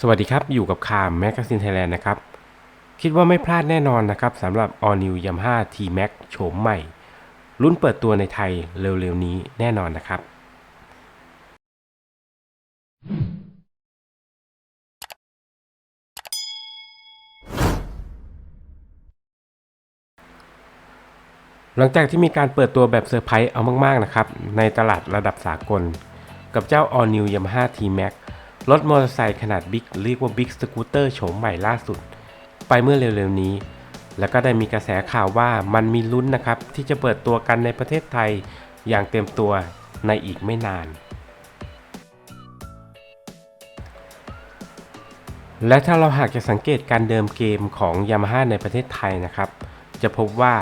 สวัสดีครับ อยู่กับคามแมกกาซีนไทยแลนด์นะครับ คิดว่าไม่พลาดแน่นอนนะครับสำหรับ All New Yamaha T-Max โฉมใหม่รุ่นเปิดตัวในไทยเร็วๆนี้แน่นอนนะครับ หลังจากที่มีการเปิดตัวแบบเซอร์ไพรส์เอามากๆนะครับ ในตลาดระดับสากล กับเจ้า All New Yamaha T-Max รถมอเตอร์ไซค์ขนาดบิ๊กเรียกว่าบิ๊กสกูตเตอร์โฉมใหม่ล่าสุด ไปเมื่อเร็วๆนี้ แล้วก็ได้มีกระแสข่าวว่ามันมีลุ้นนะครับ ที่จะเปิดตัวกันในประเทศไทยอย่างเต็มตัวในอีกไม่นาน และถ้าเราหากจะสังเกตการเดิมเกมของ Yamaha ในประเทศไทยนะครับ จะพบว่า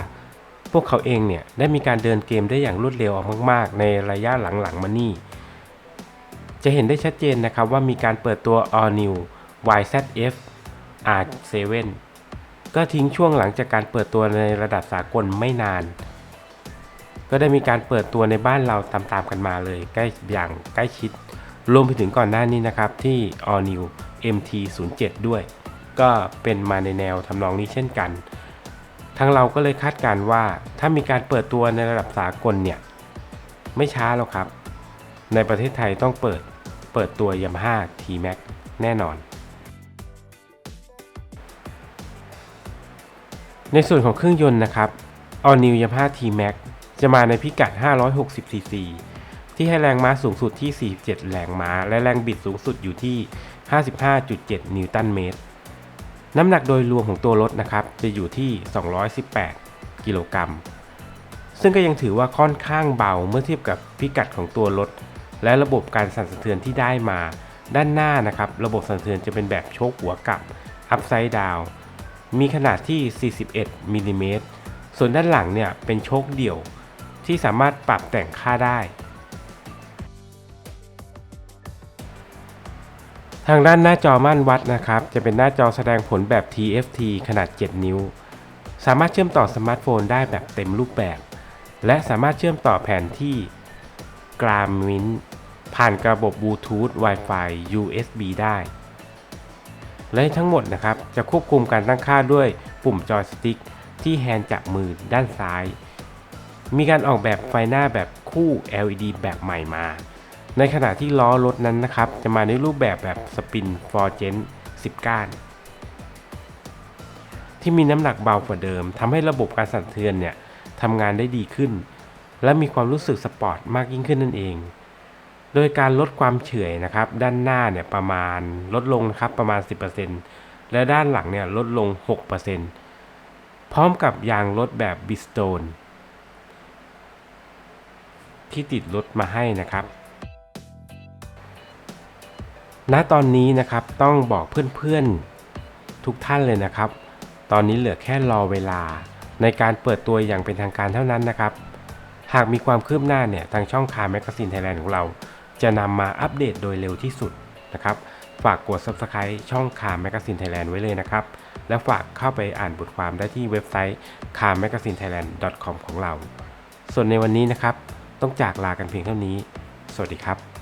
พวกเขาเองเนี่ยได้มีการเดินเกมได้อย่างรวดเร็วออกมาก ๆ ในระยะหลังๆมานี่ จะเห็นได้ชัดเจนนะครับว่ามีการเปิดตัว All New YZF R7 ก็ทิ้งช่วงหลังจากการเปิดตัวในระดับสากลไม่นาน ก็ได้มีการเปิดตัวในบ้านเราตามๆกันมาเลยใกล้อย่างใกล้ชิด รวมไปถึงก่อนหน้านี้นะครับที่ All New MT07 ด้วย ก็เป็นมาในแนวทำนองนี้เช่นกัน ทางเราก็เลยคาดการณ์ว่าถ้ามีการเปิดตัวในระดับสากลเนี่ย ไม่ช้าหรอกครับ ในประเทศไทยต้องเปิด เปิดตัว Yamaha T-Max แน่นอน ในส่วนของเครื่องยนต์นะครับ All New Yamaha T-Max จะมาในพิกัด 560 cc ที่ให้แรงม้าสูงสุดที่ 47 แรงม้า และแรงบิดสูงสุดอยู่ที่ 55.7 นิวตันเมตร น้ำหนักโดยรวมของตัวรถนะครับ จะอยู่ที่ 218 กิโลกรัม ซึ่งก็ยังถือว่าค่อนข้างเบาเมื่อเทียบกับพิกัดของตัวรถ และระบบการสั่นสะเทือนที่ได้มาด้านหน้านะครับ ระบบสั่นสะเทือนจะเป็นแบบโชคหัวกลับ Upside Down มีขนาดที่ 41มิลลิเมตร ส่วนด้านหลังเนี่ยเป็นโชคเดี่ยว ที่สามารถปรับแต่งค่าได้ ทางด้านหน้าจอม่านวัดนะครับ จะเป็นหน้าจอแสดงผลแบบ TFT ขนาด 7 นิ้ว สามารถเชื่อมต่อสมาร์ทโฟนได้แบบเต็มรูปแบบ และสามารถเชื่อมต่อแผนที่กรามวิน ผ่านระบบบลูทูธ Wi-Fi USB ได้ และทั้งหมดนะครับจะควบคุมการตั้งค่าด้วยปุ่มจอยสติ๊กที่แฮนด์จากมือด้านซ้าย มีการออกแบบไฟหน้าแบบคู่ LED แบบใหม่มา ในขณะที่ล้อรถนั้นนะครับ จะมาในรูปแบบแบบสปินฟอร์เจน10 ก้าน ที่มีน้ำหนักเบากว่าเดิมทำให้ระบบการสั่นเทือนเนี่ยทำงานได้ดีขึ้น และมีความรู้สึกสปอร์ตมากยิ่งขึ้นนั่นเอง โดยการลดความเฉื่อยนะครับ ด้านหน้าเนี่ยประมาณลดลงนะครับประมาณ 10%และด้านหลังเนี่ยลดลง 6%พร้อมกับยางรถแบบบิสโตนที่ติดรถมาให้นะครับณตอนนี้นะครับต้องบอกเพื่อนๆทุกท่านเลยนะครับ ตอนนี้เหลือแค่รอเวลาในการเปิดตัวอย่างเป็นทางการเท่านั้นนะครับ หากมีความคืบหน้าเนี่ยทางช่องคาแมกซีนไทยแลนด์ของเรา จะนำมาอัปเดตโดยเร็วที่สุดนะครับฝากกด Subscribe ช่องคาแมกซินไทยแลนด์ไว้เลยนะครับ และฝากเข้าไปอ่านบทความได้ที่เว็บไซต์ k a m a g a z i n e t h a i l a n d c o m ของเรา ส่วนในวันนี้นะครับ ต้องจากลากันเพียงเท่านี้ สวัสดีครับ